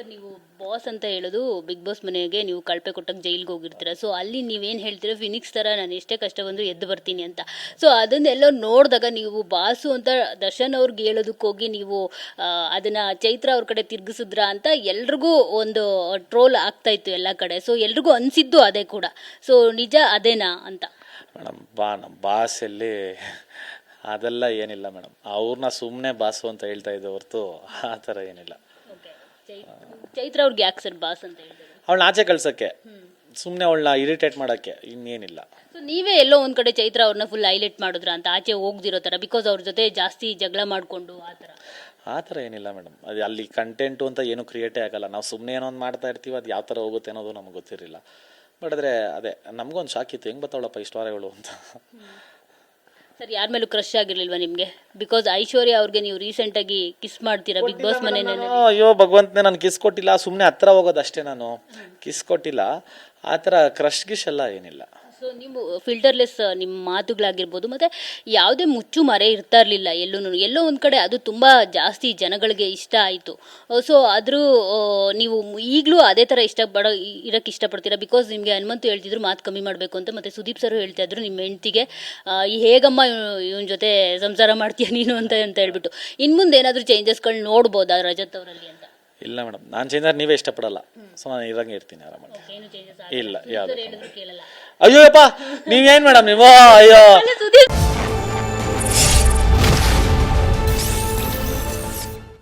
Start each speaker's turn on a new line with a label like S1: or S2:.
S1: Sir, ನೀವು boss ಅಂತ ಹೇಳೋದು ಬಿಗ್ ಬಾಸ್ ಮನೆಗೆ ನೀವು ಕಳಪೆ ಕೊಟ್ಟಾಗ ಜೈಲಿಗೆ ಹೋಗಿರ್ತೀರ. ಸೊ ಅಲ್ಲಿ ನೀವೇನು ಹೇಳ್ತೀರ? ಫಿನಿಕ್ಸ್ ಥರ ನಾನು ಎಷ್ಟೇ ಕಷ್ಟ ಬಂದರೂ ಎದ್ದು ಬರ್ತೀನಿ ಅಂತ. ಸೊ ಅದನ್ನೆಲ್ಲ ನೋಡಿದಾಗ ನೀವು ಬಾಸು ಅಂತ ದರ್ಶನ್ ಅವ್ರಿಗೆ ಹೇಳೋದಕ್ಕೆ ಹೋಗಿ ನೀವು ಅದನ್ನು ಚೈತ್ರ ಅವ್ರ ಕಡೆ ತಿರ್ಗಿಸಿದ್ರ ಅಂತ ಎಲ್ರಿಗೂ ಒಂದು ಟ್ರೋಲ್ ಆಗ್ತಾ ಇತ್ತು ಎಲ್ಲ ಕಡೆ. ಸೊ ಎಲ್ರಿಗೂ ಅನಿಸಿದ್ದು ಅದೇ ಕೂಡ. ಸೊ ನಿಜ ಅದೇನಾ ಅಂತ?
S2: ಮೇಡಮ್ ಬಾ ನಮ್ಮ ಬಾಸಲ್ಲಿ ಅದೆಲ್ಲ ಏನಿಲ್ಲ ಮೇಡಮ್ ಅವ್ರನ್ನ ಸುಮ್ಮನೆ ಬಾಸು ಅಂತ ಹೇಳ್ತಾ ಇದ್ದೆ ಹೊರ್ತು ಆ ಥರ ಏನಿಲ್ಲ.
S1: ಚೈತ್ರ ಅವ್ರಿಗೆ ಯಾಕೆ ಸರ್ ಬಾಸ್ ಅಂತ ಹೇಳಿದ್ರು
S2: ಅವಳನ್ನ ಆಚೆ ಕಳ್ಸಕ್ಕೆ. ಸುಮ್ಮನೆ ಅವಳನ್ನ ಇರಿಟೇಟ್ ಮಾಡೋಕ್ಕೆ ಇನ್ನೇನಿಲ್ಲ.
S1: ಸೊ ನೀವೇ ಎಲ್ಲೋ ಒಂದ್ ಕಡೆ ಚೈತ್ರ ಅವ್ರನ್ನ ಫುಲ್ ಹೈಲೈಟ್ ಮಾಡಿದ್ರ ಅಂತ ಆಚೆ ಹೋಗ್ದಿರೋ ತರ ಬಿಕಾಸ್ ಅವ್ರ ಜೊತೆ ಜಾಸ್ತಿ ಜಗಳ ಮಾಡ್ಕೊಂಡು ಆ ಥರ
S2: ಆ ಥರ ಏನಿಲ್ಲ ಮೇಡಮ್ ಅದು ಅಲ್ಲಿ ಕಂಟೆಂಟು ಅಂತ ಏನು ಕ್ರಿಯೇಟೇ ಆಗಲ್ಲ. ನಾವು ಸುಮ್ಮನೆ ಏನೋ ಒಂದು ಮಾಡ್ತಾ ಇರ್ತೀವಿ ಅದು ಯಾವ ಥರ ಹೋಗುತ್ತೆ ಅನ್ನೋದು ನಮ್ಗೆ ಗೊತ್ತಿರಲಿಲ್ಲ. ಬಟ್ ಆದರೆ ಅದೇ ನಮಗೊಂದು ಶಾಕ್ ಇತ್ತು. ಹೆಂಗೆ ಬರ್ತಾವಳಪ್ಪ ಇಷ್ಟು ವಾರಗಳು ಅಂತ.
S1: ಸರ್ ಯಾರ ಮೇಲೂ ಕ್ರಶ್ ಆಗಿರ್ಲಿಲ್ವಾ ನಿಮ್ಗೆ? ಬಿಕಾಸ್ ಐಶ್ವರ್ಯ ಅವ್ರಿಗೆ ನೀವು ರೀಸೆಂಟ್ ಆಗಿ ಕಿಸ್ ಮಾಡ್ತೀರಾ ಬಿಗ್ ಬಾಸ್ ಮನೆ
S2: ನಾನು, ಅಯ್ಯೋ ಭಗವಂತನೇ ನಾನು ಕಿಸ್ ಕೊಟ್ಟಿಲ್ಲ ಸುಮ್ಮನೆ ಹತ್ರ ಹೋಗೋದಷ್ಟೇ ನಾನು. ಕಿಸ್ ಕೊಟ್ಟಿಲ್ಲ. ಆ ಥರ ಕ್ರಶ್ ಗಿಶ್ ಎಲ್ಲ ಏನಿಲ್ಲ.
S1: ಸೊ ನೀವು ಫಿಲ್ಟರ್ಲೆಸ್ ನಿಮ್ಮ ಮಾತುಗಳಾಗಿರ್ಬೋದು ಮತ್ತೆ ಯಾವುದೇ ಮುಚ್ಚು ಮರೆ ಇರ್ತಾ ಇರಲಿಲ್ಲ ಎಲ್ಲೂ ಎಲ್ಲೋ ಒಂದು ಕಡೆ ಅದು ತುಂಬ ಜಾಸ್ತಿ ಜನಗಳಿಗೆ ಇಷ್ಟ ಆಯಿತು. ಸೊ ಆದರೂ ನೀವು ಈಗಲೂ ಅದೇ ಥರ ಇಷ್ಟ ಪಡೋ ಇರೋಕ್ಕೆ ಇಷ್ಟಪಡ್ತೀರಾ? ಬಿಕಾಸ್ ನಿಮಗೆ ಹನುಮಂತು ಹೇಳ್ತಿದ್ರು ಮಾತು ಕಮ್ಮಿ ಮಾಡಬೇಕು ಅಂತ ಮತ್ತೆ ಸುದೀಪ್ ಸರ್ ಹೇಳ್ತಾ ಇದ್ರು ನಿಮ್ಮ ಹೆಂಡ್ತಿಗೆ ಈ ಹೇಗಮ್ಮ ಇವನ ಜೊತೆ ಸಂಸಾರ ಮಾಡ್ತೀಯ ನೀನು ಅಂತ ಅಂತ ಹೇಳ್ಬಿಟ್ಟು. ಇನ್ನು ಮುಂದೆ ಏನಾದರೂ ಚೇಂಜಸ್ಗಳು ನೋಡ್ಬೋದಾ ರಜತ್ ಅವರಲ್ಲಿ ಅಂತ?
S2: ಇಲ್ಲ ಮೇಡಮ್ ನಾನು ಚೇಂಜ್ ನೀವೇ ಇಷ್ಟಪಡಲ್ಲ. ಸೊ ನಾನು ಇರಂಗೆ ಇರ್ತೀನಿ ಆರಾಮಾಗಿ. ಇಲ್ಲ ಯಾವುದು ಅಯ್ಯೋಪ್ಪ ನೀವೇನ್ ಮೇಡಮ್ ನೀವು? ಅಯ್ಯೋ.